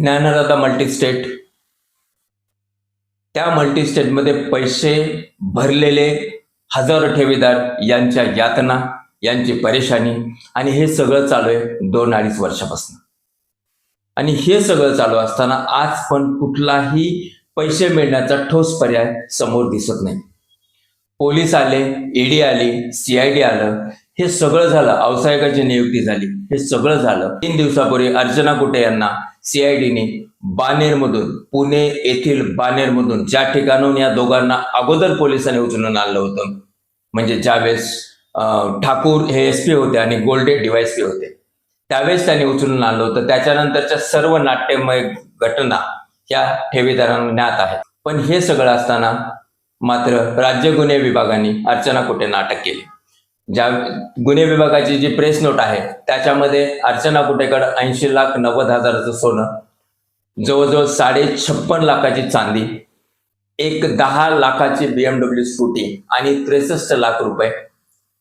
ज्ञानदाता multi-state. त्या मल्टीस्टेटमध्ये पैसे भरलेले हजारो ठेवीदार यांच्या यातना यांची परेशानी आणि हे सगळं चालू आहे दोन अडीच वर्षापासून. आणि हे सगळं चालू असताना आज पण कुठलाही पैसे मिळण्याचा ठोस पर्याय समोर दिसत नाही. पोलीस आले ईडी आली सीआयडी आलं हे सगळं झालं व्यावसायिकाची नियुक्ती झाली. हे सगळं झालं. तीन दिवसापूर्वी अर्चना कुटे यांना सीआयडीने बानेरमधून पुणे येथील बानेरमधून ज्या ठिकाणून या दोघांना अगोदर पोलिसांनी उचलून आणलं होतं म्हणजे ज्यावेळेस ठाकूर हे एस पी होते आणि गोल्डे डीवायस पी होते त्यावेळेस त्यांनी उचलून आणलं होतं. त्याच्यानंतरच्या सर्व नाट्यमय घटना या ठेवीदारांना ज्ञात आहेत. पण हे सगळं असताना मात्र राज्य गुन्हे विभागाने अर्चना कुटेंना अटक केली. ज्या गुन्हे विभागाची जी प्रेस नोट आहे त्याच्यामध्ये अर्चना कुटेकडं ऐंशी लाख नव्वद हजाराचं सोनं जवळजवळ साडे छप्पन लाखाची चांदी एक दहा लाखाची बीएमडब्ल्यू स्कूटी आणि त्रेसष्ट लाख रुपये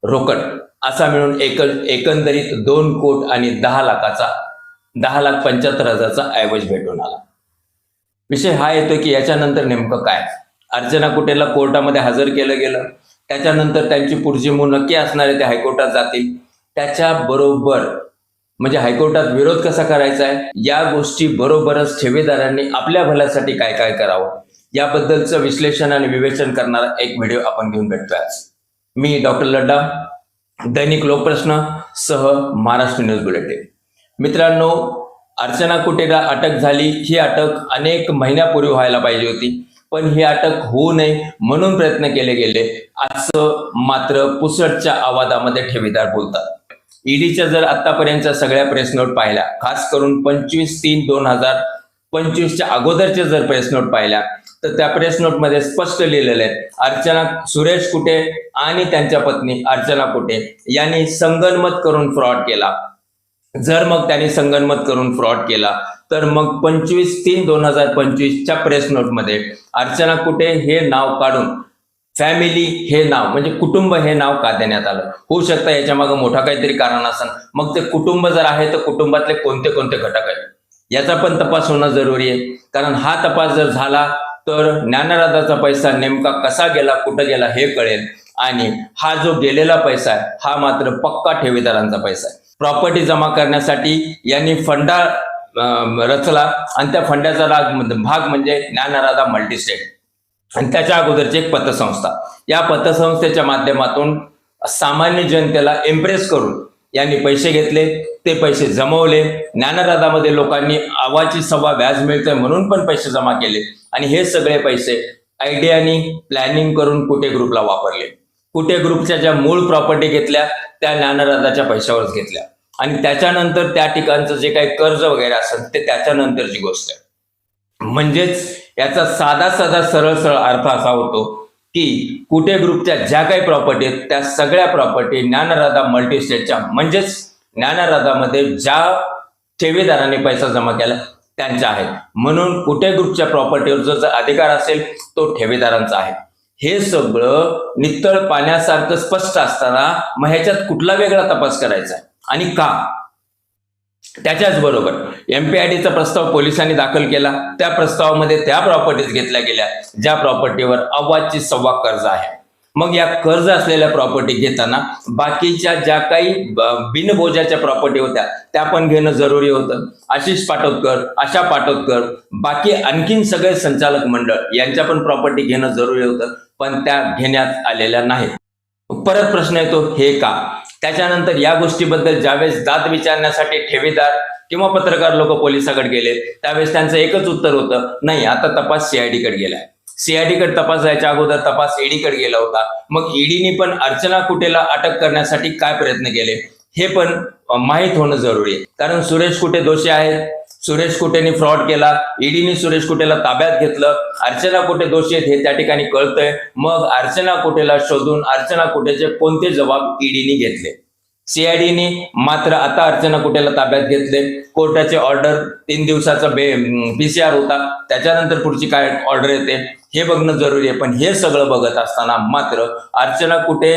रोकड. असा मिळून एक एकंदरीत दोन कोट आणि दहा लाखाचा दहा लाख पंच्याहत्तर हजारचा ऐवज भेटून आला. विषय हा येतो की याच्यानंतर नेमकं काय? अर्चना कुटेला कोर्टामध्ये हजर केलं गेलं. त्याच्यानंतर त्यांची पुढची मूळ नक्की असणारे ते हायकोर्टात जातील. त्याच्या बरोबर म्हणजे हायकोर्टात विरोध कसा करायचा आहे? या गोष्टी बरोबरच ठेवेदारांनी आपल्या भल्यासाठी काय काय करावं? याबद्दलचं विश्लेषण आणि विवेचन करणारा एक व्हिडिओ आपण घेऊन भेटतोय आज. मी डॉक्टर लड्डा दैनिक लोकप्रश्न सह महाराष्ट्र न्यूज बुलेटिन. मित्रांनो अर्चना कुटेला अटक झाली. ही अटक अनेक महिन्यापूर्वी व्हायला पाहिजे होती. पण ही अटक होऊ नये म्हणून प्रयत्न केले गेले असं मात्र पुसटच्या आवाजामध्ये ठेवीदार बोलतात. ईडीच्या जर आतापर्यंतच्या सगळ्या प्रेस नोट पाहिल्या खास करून पंचवीस तीन दोन हजार पंचवीसच्या अगोदरच्या जर प्रेस नोट पाहिल्या तर त्या प्रेस नोटमध्ये स्पष्ट लिहिलेलं आहे अर्चना सुरेश कुटे आणि त्यांच्या पत्नी अर्चना कुटे यांनी संगनमत करून फ्रॉड केला. जर मग त्यांनी संगनमत करून फ्रॉड केला तर मग पंचवीस तीन दोन हजार पंचवीसच्या प्रेस नोटमध्ये अर्चना कुटे हे नाव काढून फॅमिली हे नाव म्हणजे कुटुंब हे नाव का देण्यात आलं? होऊ शकतं याच्या मागे मोठा काहीतरी कारण असेल मग ते कुटुंब जर आहे तर कुटुंबातले कोणते कोणते घटक आहेत? याचा पण तपास होणं जरुरी आहे. कारण हा तपास जर झाला तर ज्ञानराधाचा पैसा नेमका कसा गेला कुठं गेला हे कळेल. आणि हा जो गेलेला पैसा आहे हा मात्र पक्का ठेवीदारांचा पैसा आहे. प्रॉपर्टी जमा करण्यासाठी यांनी फंडा रचला. आणि त्या फंडाचा राग म्हणजे, भाग म्हणजे ज्ञानराधा मल्टीस्टेट. आणि त्याच्या अगोदरची एक पतसंस्था. या पतसंस्थेच्या माध्यमातून सामान्य जनतेला इम्प्रेस करून यांनी पैसे घेतले. ते पैसे जमवले. ज्ञानराधामध्ये लोकांनी आवाची सव्वा व्याज मिळतंय म्हणून पण पैसे जमा केले. आणि हे सगळे पैसे आयडियानी प्लॅनिंग करून कुठे ग्रुपला वापरले. कुटे ग्रुपच्या ज्या मूळ प्रॉपर्टी घेतल्या त्या ज्ञानराजाच्या पैशावरच घेतल्या. आणि त्याच्यानंतर त्या ठिकाणचं जे काही कर्ज वगैरे असेल ते त्याच्यानंतरची गोष्ट आहे. म्हणजेच याचा साधा साधा सरळ सरळ अर्थ असा होतो की कुटे ग्रुपच्या ज्या काही प्रॉपर्टी आहेत त्या सगळ्या प्रॉपर्टी ज्ञानराधा मल्टीस्टेटच्या म्हणजेच ज्ञानराधामध्ये ज्या ठेवीदारांनी पैसा जमा केला त्यांच्या आहेत. म्हणून कुटे ग्रुपच्या प्रॉपर्टीवर जो अधिकार असेल तो ठेवीदारांचा आहे. हे सगळं नितळ पाण्यासारखं स्पष्ट असताना मग ह्याच्यात कुठला वेगळा तपास करायचा? आणि का? त्याच्याच बरोबर. एमपीआयडीचा प्रस्ताव पोलिसांनी दाखल केला. त्या प्रस्तावामध्ये त्या प्रॉपर्टीज घेतल्या गेल्या ज्या प्रॉपर्टीवर अव्वाची सव्वा कर्ज आहे. मग या कर्ज असलेल्या प्रॉपर्टी घेताना बाकीच्या ज्या काही बिनबोजाच्या प्रॉपर्टी होत्या त्या पण घेणं जरुरी होतं. आशिष पाटोदकर आशा पाटोदकर बाकी आणखीन सगळे संचालक मंडळ यांच्या पण प्रॉपर्टी घेणं जरुरी होतं पण त्या घेण्यात आलेल्या नाहीत. परत प्रश्न येतो हे का? त्याच्यानंतर या गोष्टीबद्दल ज्यावेळेस दाद विचारण्यासाठी ठेवीदार किंवा पत्रकार लोक पोलिसाकडे गेले त्यावेळेस त्यांचं एकच उत्तर होतं नाही आता तपास सीआयडी कडे गेलाय. सीआयडीकडे तपास जायच्या अगोदर तपास ईडीकडे गेला होता. मग ईडीने पण अर्चना कुटेला अटक करण्यासाठी काय प्रयत्न केले? हे पण माहीत होणं जरुरी आहे. कारण सुरेश कुटे दोषी आहेत. सुरेश कुटेने फ्रॉड केला. ईडीने सुरेश कुटेला ताब्यात घेतलं. अर्चना कुटे दोषी आहेत हे त्या ठिकाणी कळतंय. मग अर्चना कुटेला शोधून अर्चना कुटेचे कोणते जबाब ईडीने घेतले? सीआयडीने मात्र आता अर्चना कुटेला ताब्यात घेतले? कोर्टाचे ऑर्डर तीन दिवसाचा बे पीसीआर होता. त्याच्यानंतर पुढची काय ऑर्डर येते? हे बघणं जरुरी आहे. पण हे सगळं बघत असताना मात्र अर्चना कुटे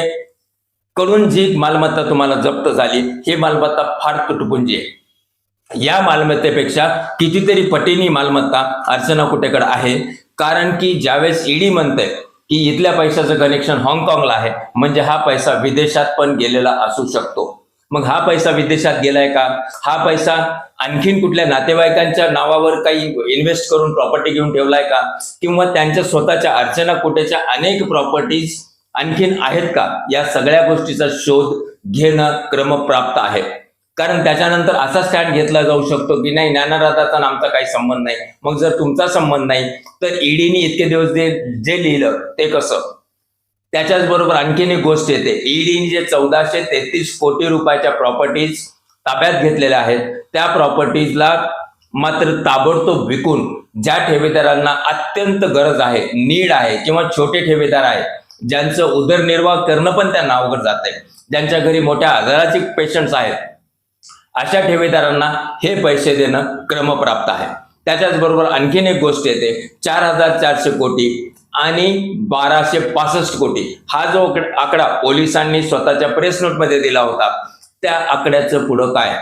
कडून जी मालमत्ता तुम्हाला जप्त झाली ही मालमत्ता फार तुटपुंजी आहे. या मालमत्तेपेक्षा कितीतरी पटीनी मालमत्ता अर्चना कुटेकडे आहे? कारण की ज्यावेळेस ईडी म्हणते की इथल्या पैशाचं कनेक्शन हाँगकाँगला आहे. म्हणजे हा पैसा विदेशात पण गेलेला असू शकतो. मग हा पैसा विदेशात गेलाय का? हा पैसा आणखीन कुठल्या नातेवाईकांच्या नावावर काही इन्व्हेस्ट करून प्रॉपर्टी घेऊन ठेवलाय का? किंवा त्यांच्या स्वतःच्या अर्चना कुठेच्या अनेक प्रॉपर्टीज आणखीन आहेत का? या सगळ्या गोष्टीचा शोध घेणं क्रमप्राप्त आहे. कारण त्याच्यानंतर असा स्टँड घेतला जाऊ शकतो की नाही ज्ञानराधाचा आमचा काही संबंध नाही. मग जर तुमचा संबंध नाही तर ईडीने इतके दिवस जे जे लिहिलं ते कसं? त्याच्याच बरोबर आणखीन एक गोष्ट येते. ईडीने जे चौदाशे तेहतीस कोटी रुपयाच्या प्रॉपर्टीज ताब्यात घेतलेल्या आहेत त्या प्रॉपर्टीजला मात्र ताबडतोब विकून ज्या ठेवीदारांना अत्यंत गरज आहे नीड आहे किंवा छोटे ठेवीदार आहेत ज्यांचं उदरनिर्वाह करणं पण त्यांना अवघड जात आहे ज्यांच्या घरी मोठ्या आजाराचे पेशंट्स आहेत अशा ठेवीदारांना हे पैसे देणं क्रमप्राप्त आहे. त्याच्याच बरोबर आणखीन एक गोष्ट येते चार हजार चारशे कोटी आणि बाराशे पासष्ट कोटी. हा जो आकडा पोलिसांनी स्वतःच्या प्रेस नोटमध्ये दिला होता त्या आकड्याचं पुढं काय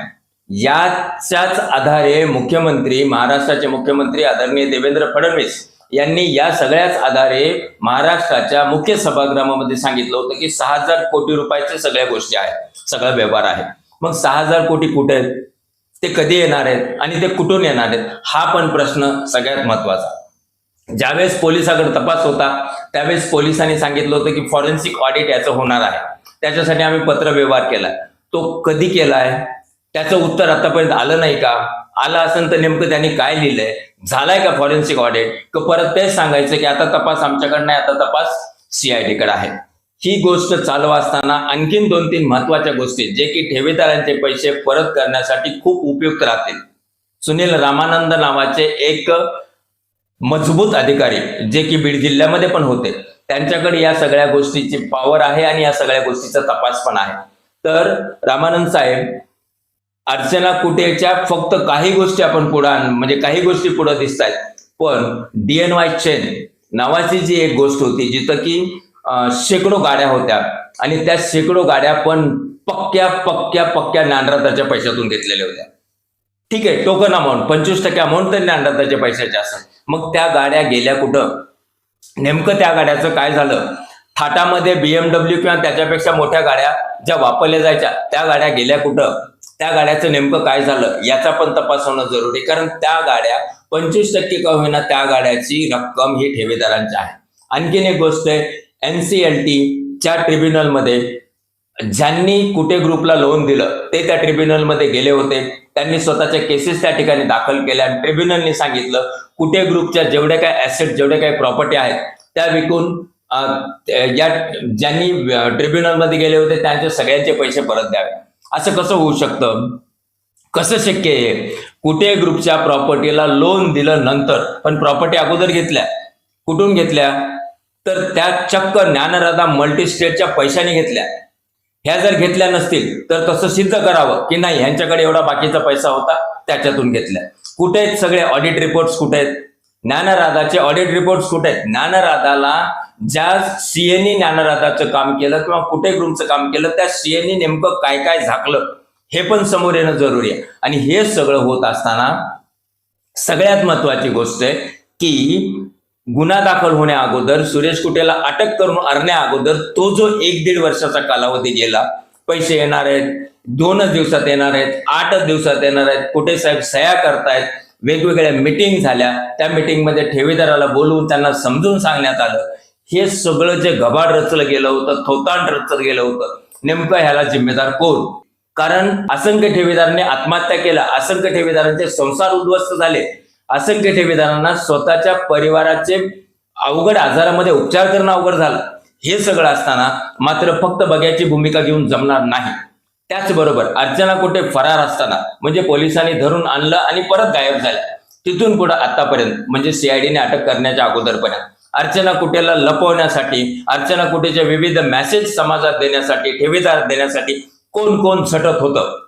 याच्याच आधारे मुख्यमंत्री महाराष्ट्राचे मुख्यमंत्री आदरणीय देवेंद्र फडणवीस यांनी या सगळ्याच आधारे महाराष्ट्राच्या मुख्य सभागृहामध्ये सांगितलं होतं की सहा हजार कोटी रुपयाच्या सगळ्या गोष्टी आहेत सगळा व्यवहार आहे. मग सहा हजार कोटी कुठे आहेत? ते कधी येणार आहेत? आणि ते कुठून येणार आहेत? हा पण प्रश्न सगळ्यात महत्त्वाचा ज्यावेळेस पोलिसाकडे तपास होता त्यावेळेस पोलिसांनी सांगितलं होतं की फॉरेन्सिक ऑडिट याचं होणार आहे. त्याच्यासाठी आम्ही पत्र व्यवहार तो कधी केला आहे त्याचं उत्तर आतापर्यंत आलं नाही का? आलं असेल तर नेमकं त्यांनी काय लिहिलंय? झालाय का फॉरेन्सिक ऑडिट का परत तेच सांगायचं की आता तपास आमच्याकडे नाही आता तपास सीआयडीकडे आहे. ही गोष्ट चालू असताना आणखीन दोन तीन महत्त्वाच्या गोष्टी जे की ठेवीदारांचे पैसे परत करण्यासाठी खूप उपयुक्त राहतील. सुनील रामानंद नावाचे एक मजबूत अधिकारी जे की बीड जिल्ह्यामध्ये पण होते त्यांच्याकडे या सगळ्या गोष्टीची पॉवर आहे आणि या सगळ्या गोष्टीचा तपास पण आहे. तर रामानंद साहेब अर्चना कुटेच्या फक्त काही गोष्टी आपण पुढे म्हणजे काही गोष्टी पुढे दिसत आहेत पण डीएनवाय चेन नावाची जी एक गोष्ट होती जिथं की शेकडो गाड्या होत्या. आणि त्या शेकडो गाड्या पण पक्क्या पक्क्या पक्क्या नांदराताच्या पैशातून घेतलेल्या होत्या. ठीक आहे टोकन अमाऊंट पंचवीस टक्के अमाऊंट तरी नांदराताच्या पैशाचे असेल. मग त्या गाड्या गेल्या कुठं? नेमकं त्या गाड्याचं काय झालं? थाटामध्ये बीएमडब्ल्यू किंवा त्याच्यापेक्षा मोठ्या गाड्या ज्या वापरल्या जायच्या त्या गाड्या गेल्या कुठं? त्या गाड्याचं नेमकं काय झालं? याचा पण तपास होणं जरुरी कारण त्या गाड्या पंचवीस टक्के का होईना त्या गाड्याची रक्कम ही ठेवेदारांची आहे. आणखीन एक गोष्ट आहे एनसीएलटीच्या ट्रिब्युनलमध्ये ज्यांनी कुठे ग्रुपला लोन दिलं ते त्या ट्रिब्युनलमध्ये गेले होते. त्यांनी स्वतःच्या केसेस त्या ठिकाणी दाखल केल्या आणि ट्रिब्युनलने सांगितलं कुठे ग्रुपच्या जेवढ्या काय ऍसेट जेवढ्या काही प्रॉपर्टी आहेत त्या विकून या ज्यांनी ट्रिब्युनलमध्ये गेले होते त्यांचे सगळ्यांचे पैसे परत द्यावे. असं कसं होऊ शकतं? कसं शक्य आहे? कुठे ग्रुपच्या प्रॉपर्टीला लोन दिलं नंतर पण प्रॉपर्टी अगोदर घेतल्या? कुठून घेतल्या? तर त्या चक्क ज्ञानराधा मल्टीस्टेटच्या पैशाने घेतल्या. ह्या जर घेतल्या नसतील तर तसं सिद्ध करावं की नाही ह्यांच्याकडे एवढा बाकीचा पैसा होता त्याच्यातून घेतल्या. कुठे आहेत सगळे ऑडिट रिपोर्ट्स कुठे आहेत? ज्ञानराधाचे ऑडिट रिपोर्ट्स कुठे आहेत? ज्ञानराधाला ज्या सीएनी ज्ञानराधाचं काम केलं किंवा कुठे ग्रुपचं काम केलं त्या सीएनी नेमकं काय काय झाकलं हे पण समोर येणं जरुरी आहे. आणि हे सगळं होत असताना सगळ्यात महत्वाची गोष्ट आहे की गुन्हा दाखल होण्या अगोदर सुरेश कुटेला अटक करून आणण्या अगोदर तो जो एक दीड वर्षाचा कालावधी गेला पैसे येणार आहेत दोनच दिवसात येणार आहेत आठच दिवसात येणार आहेत कुठे साहेब सह्या करतायत वेगवेगळ्या मिटिंग झाल्या. त्या मिटिंगमध्ये ठेवीदाराला बोलवून त्यांना समजून सांगण्यात आलं. हे सगळं जे गबाड रचलं गेलं होतं थोतांड रचलं गेलं होतं नेमकं ह्याला जिम्मेदार कोण? कारण असंख्य ठेवीदारांनी आत्महत्या केल्या असंख्य ठेवीदारांचे संसार उद्ध्वस्त झाले. असंख्य ठेवीदारांना स्वतःच्या परिवाराचे अवघड आजारामध्ये उपचार करणं अवघड झालं. हे सगळं असताना मात्र फक्त बघ्याची भूमिका घेऊन जमणार नाही. त्याचबरोबर अर्चना कुठे फरार असताना म्हणजे पोलिसांनी धरून आणलं आणि परत गायब झाल्या. तिथून पुढे आतापर्यंत म्हणजे सीआयडीने अटक करण्याच्या अगोदरपर्यंत. अर्चना कुटेला लपवण्यासाठी अर्चना कुटेचे विविध मेसेज समाजात देण्यासाठी ठेवीदार देण्यासाठी कोण कोण सटत होतं?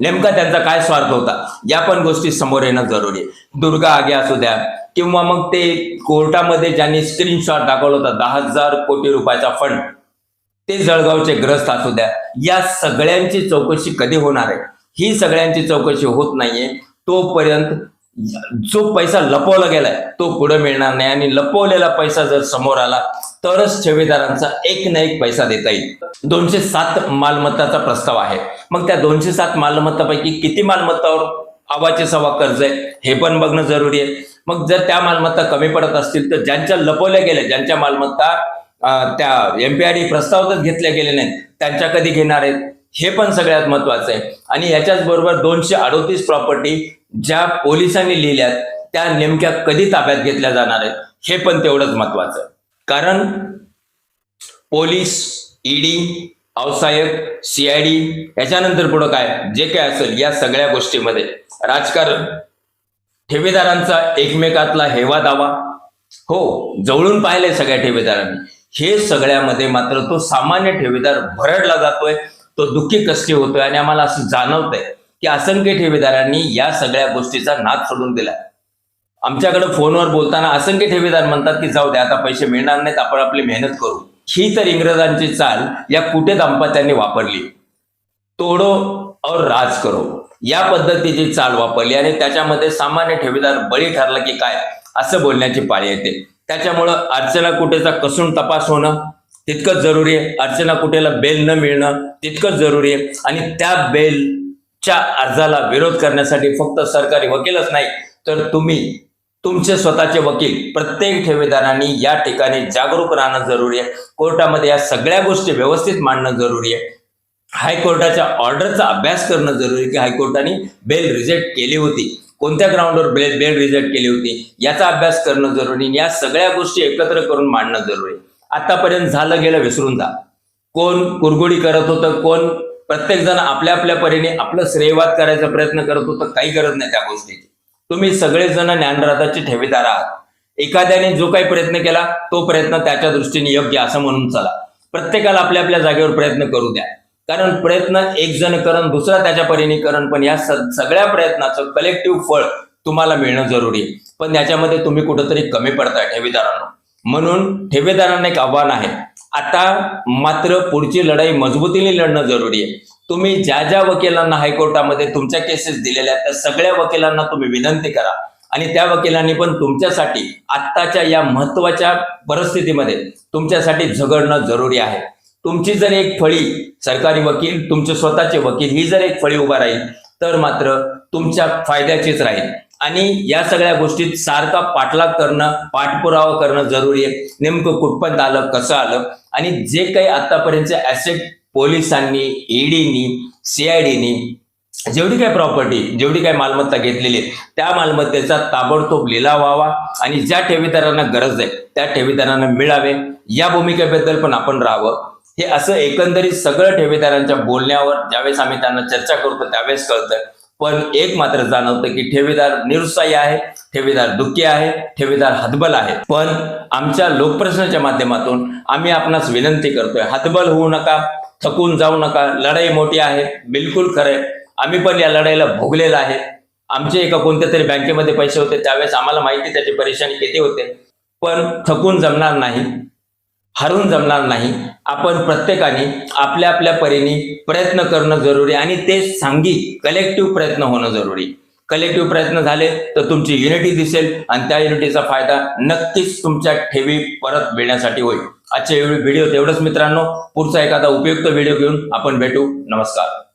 नेमका त्यांचा काय स्वार्थ होता? या पण गोष्टी समोर येणं जरुरी आहे. दुर्गा आगे असू द्या किंवा मग ते कोर्टामध्ये ज्यांनी स्क्रीनशॉट दाखवला होता दहा हजार कोटी रुपयाचा फंड ते जळगावचे ग्रस्त असू द्या या सगळ्यांची चौकशी कधी होणार आहे? ही सगळ्यांची चौकशी होत नाहीये. तोपर्यंत जो पैसा लपवला गेलाय तो पुढे मिळणार नाही. आणि लपवलेला पैसा जर समोर आला तरच ठेवीदारांचा एक ना एक पैसा देता येईल. दोनशे सात मालमत्ताचा प्रस्ताव आहे. मग त्या दोनशे सात मालमत्तापैकी किती मालमत्तावर आवाचे सवा कर्ज आहे हे पण बघणं जरुरी आहे. मग जर त्या मालमत्ता कमी पडत असतील तर ज्यांच्या लपवल्या गेल्या ज्यांच्या मालमत्ता अं, त्या एमपीआयडी प्रस्तावातच घेतल्या गेले नाहीत त्यांच्या कधी घेणार आहेत? हे पण सगळ्यात महत्वाचं आहे. आणि याच्याच बरोबर दोनशे अडोतीस प्रॉपर्टी ज्या पोलिसांनी लिहिल्यात त्या नेमक्या कधी ताब्यात घेतल्या जाणार आहेत? हे पण तेवढंच महत्वाचं आहे. कारण पोलीस ईडी अवसायक सीआयडी याच्यानंतर पुढं काय? जे काय असेल या सगळ्या गोष्टीमध्ये राजकारण ठेवेदारांचा एकमेकातला हेवा दावा हो जवळून पाहिलंय सगळ्या ठेवीदारांनी. हे सगळ्यामध्ये मात्र तो सामान्य ठेवेदार भरडला जातोय तो दुःखी कसकी होतोय आणि आम्हाला असं जाणवतंय की असंख्य ठेवेदारांनी या सगळ्या गोष्टीचा नाद सोडून दिलाय. आमच्याकडे फोनवर बोलताना असंख्य ठेवीदार म्हणतात की जाऊ द्या आता पैसे मिळणार नाहीत आपण आपली मेहनत करू. ही तर इंग्रजांची चाल या कुठे दाम्पत्यांनी वापरली? तोडो और राज करो. या पद्धतीची चाल वापरली आणि त्याच्यामध्ये सामान्य ठेवीदार बळी ठरला की काय असं बोलण्याची पाळी येते. त्याच्यामुळं अर्चना कुटेचा कसून तपास होणं? तितकंच जरुरी आहे. अर्चना कुटेला बेल न मिळणं? तितकंच जरुरी आहे. आणि त्या बेलच्या अर्जाला विरोध करण्यासाठी फक्त सरकारी वकीलच नाही तर तुम्ही तुमचे स्वतःचे वकील प्रत्येक ठेवीदारांनी या ठिकाणी जागरूक राहणं जरुरी आहे. कोर्टामध्ये या सगळ्या गोष्टी व्यवस्थित मांडणं जरुरी आहे. हायकोर्टाच्या ऑर्डरचा अभ्यास करणं जरुरी आहे की हायकोर्टाने बेल रिजेक्ट केली होती. कोणत्या ग्राउंडवर बेल बेल रिजेक्ट केली होती? याचा अभ्यास करणं जरुरी या सगळ्या गोष्टी एकत्र करून मांडणं जरुरी आहे. आतापर्यंत झालं गेलं विसरून जा. कोण कुरगुडी करत होतं? कोण? प्रत्येक जण आपल्या आपल्या परीने आपलं श्रेयवाद करायचा प्रयत्न करत होतं. काही गरज नाही त्या गोष्टीची. तुम्ही सगळेजण ज्ञानरथाचे ठेवीदार आहात. एखाद्याने जो काही प्रयत्न केला तो प्रयत्न त्याच्या दृष्टीने योग्य असं म्हणून चला. प्रत्येकाला आपल्या आपल्या जागेवर प्रयत्न करू द्या. कारण प्रयत्न एक जण करण दुसरा त्याच्या परीने करण पण या सगळ्या प्रयत्नाचं कलेक्टिव्ह फळ तुम्हाला मिळणं जरुरी आहे. पण याच्यामध्ये तुम्ही कुठंतरी कमी पडताय ठेवीदारांना म्हणून ठेवीदारांना एक आव्हान आहे. आता मात्र पुढची लढाई मजबूतीने लढणं जरुरी आहे. तुम्ही ज्या ज्या वकिलांना हायकोर्टामध्ये तुमच्या केसेस दिलेल्या आहेत त्या सगळ्या वकिलांना तुम्ही विनंती करा. आणि त्या वकिलांनी पण तुमच्यासाठी आत्ताच्या या महत्त्वाच्या परिस्थितीमध्ये तुमच्यासाठी झगडणं जरुरी आहे. तुमची जर एक फळी सरकारी वकील तुमचे स्वतःचे वकील ही जर एक फळी उभा राहील तर मात्र तुमच्या फायद्याचीच राहील. आणि या सगळ्या गोष्टीत सारखा पाठलाग करणं पाठपुरावा करणं जरुरी आहे. नेमकं कुठपर्यंत आलं कसं आलं? आणि जे काही आतापर्यंतचे ऍसेट पोलिसांनी ईडीनी सीआयडीनी जेवढी काही प्रॉपर्टी जेवढी काही मालमत्ता घेतलेली आहे त्या मालमत्तेचा ताबडतोब लिलाव व्हावा आणि ज्या ठेवीदारांना गरज आहे त्या ठेवीदारांना मिळावे. या भूमिकेबद्दल पण आपण राहावं. हे असं एकंदरीत सगळं ठेवीदारांच्या बोलण्यावर ज्यावेळेस आम्ही त्यांना चर्चा करतो त्यावेळेस कळतं. पण एक मात्र जाणवतं की ठेवीदार निरुत्साही आहे ठेवीदार दुःखी आहे ठेवीदार हतबल आहे. पण आमच्या लोकप्रश्नाच्या माध्यमातून आम्ही आपणास विनंती करतोय हतबल होऊ नका. थकून जाऊ नका. लढाई मोठी आहे. बिलकुल खरंय आम्ही पण या लढाईला भोगलेलं आहे. आमचे एका कोणत्या तरी बँकेमध्ये पैसे होते. त्यावेळेस आम्हाला माहिती त्याची परेशानी किती होते. पण थकून जमणार नाही. हरून जमणार नाही. आपण प्रत्येकाने आपल्या आपल्या परीने प्रयत्न करणं जरुरी आणि ते सांगी कलेक्टिव्ह प्रयत्न होणं जरुरी. कलेक्टिव्ह प्रयत्न झाले तर तुमची युनिटी दिसेल आणि त्या युनिटीचा फायदा नक्कीच तुमच्या ठेवी परत मिळण्यासाठी होईल. आजच्या व्हिडिओ तेवढंच मित्रांनो. पुढचा एखादा उपयुक्त व्हिडिओ घेऊन आपण भेटू. नमस्कार.